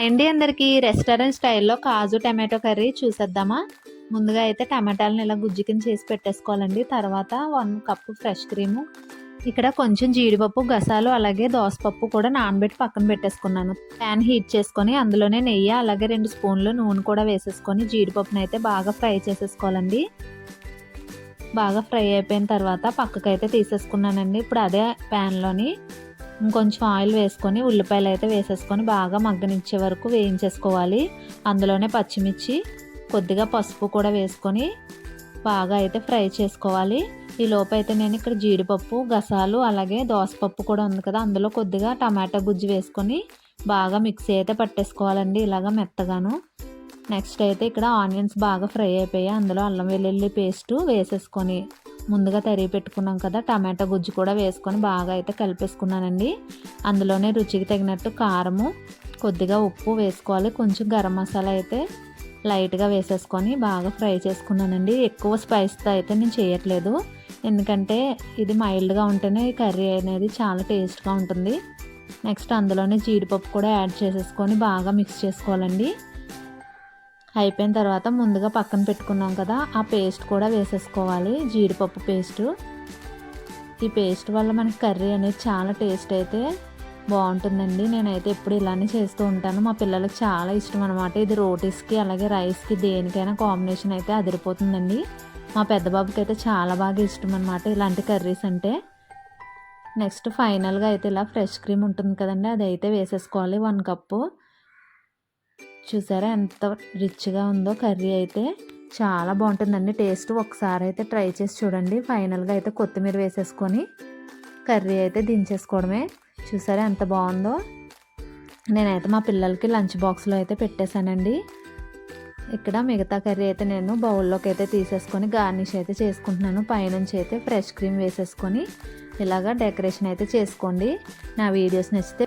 అండి అందరికీ రెస్టారెంట్ స్టైల్లో కాజు టమాటో కర్రీ చూసేద్దామా? ముందుగా అయితే టమాటాలను ఇలా గుజ్జు కింద చేసి పెట్టేసుకోవాలండి. తర్వాత వన్ కప్పు ఫ్రెష్ క్రీము ఇక్కడ కొంచెం జీడిపప్పు గసాలు అలాగే దోసపప్పు కూడా నానబెట్టి పక్కన పెట్టేసుకున్నాను. ప్యాన్ హీట్ చేసుకొని అందులోనే నెయ్యి అలాగే రెండు స్పూన్లు నూనె కూడా వేసేసుకొని జీడిపప్పును అయితే బాగా ఫ్రై చేసేసుకోవాలండి. బాగా ఫ్రై అయిపోయిన తర్వాత పక్కకైతే తీసేసుకున్నానండి. ఇప్పుడు అదే ప్యాన్లోని ఇంకొంచెం ఆయిల్ వేసుకొని ఉల్లిపాయలు అయితే వేసేసుకొని బాగా మగ్గనిచ్చే వరకు వేయించేసుకోవాలి. అందులోనే పచ్చిమిర్చి కొద్దిగా పసుపు కూడా వేసుకొని బాగా అయితే ఫ్రై చేసుకోవాలి. ఈ లోపు అయితే నేను ఇక్కడ జీడిపప్పు గసాలు అలాగే దోసపప్పు కూడా ఉంది కదా అందులో కొద్దిగా టమాటా గుజ్జు వేసుకొని బాగా మిక్సీ అయితే పట్టేసుకోవాలండి ఇలాగ మెత్తగాను. నెక్స్ట్ అయితే ఇక్కడ ఆనియన్స్ బాగా ఫ్రై అయిపోయాయి. అందులో అల్లం వెల్లుల్లి పేస్ట్ వేసేసుకొని ముందుగా తరిగి పెట్టుకున్నాం కదా టమాటా గుజ్జు కూడా వేసుకొని బాగా అయితే కలిపేసుకున్నానండి. అందులోనే రుచికి తగినట్టు కారము కొద్దిగా ఉప్పు వేసుకోవాలి. కొంచెం గరం మసాలా అయితే లైట్గా వేసేసుకొని బాగా ఫ్రై చేసుకున్నానండి. ఎక్కువ స్పైస్తో అయితే నేను చేయట్లేదు. ఎందుకంటే ఇది మైల్డ్గా ఉంటేనే కర్రీ అనేది చాలా టేస్ట్గా ఉంటుంది. నెక్స్ట్ అందులోనే జీడిపప్పు కూడా యాడ్ చేసేసుకొని బాగా మిక్స్ చేసుకోవాలండి. అయిపోయిన తర్వాత ముందుగా పక్కన పెట్టుకున్నాం కదా ఆ పేస్ట్ కూడా వేసేసుకోవాలి జీడిపప్పు పేస్టు. ఈ పేస్ట్ వల్ల మనకి కర్రీ అనేది చాలా టేస్ట్ అయితే బాగుంటుందండి. నేనైతే ఎప్పుడు ఇలానే చేస్తూ ఉంటాను. మా పిల్లలకి చాలా ఇష్టం అనమాట ఇది రోటీస్కి అలాగే రైస్కి దేనికైనా కాంబినేషన్ అయితే అదిరిపోతుందండి. మా పెద్ద బాబుకి అయితే చాలా బాగా ఇష్టం అనమాట ఇలాంటి కర్రీస్ అంటే. నెక్స్ట్ ఫైనల్గా అయితే ఇలా ఫ్రెష్ క్రీమ్ ఉంటుంది కదండి అది అయితే వేసేసుకోవాలి వన్ కప్పు. చూసారా ఎంత రిచ్గా ఉందో కర్రీ అయితే. చాలా బాగుంటుందండి. టేస్ట్ ఒకసారి అయితే ట్రై చేసి చూడండి. ఫైనల్గా అయితే కొత్తిమీర వేసేసుకొని కర్రీ అయితే దించేసుకోవడమే. చూసారా ఎంత బాగుందో. నేనైతే మా పిల్లలకి లంచ్ బాక్స్లో అయితే పెట్టేశానండి. ఇక్కడ మిగతా కర్రీ అయితే నేను బౌల్లోకి అయితే తీసేసుకొని గార్నిష్ అయితే చేసుకుంటున్నాను. పైనుంచి అయితే ఫ్రెష్ క్రీమ్ వేసేసుకొని ఇలాగా డెకరేషన్ అయితే చేసుకోండి. నా వీడియోస్ నచ్చితే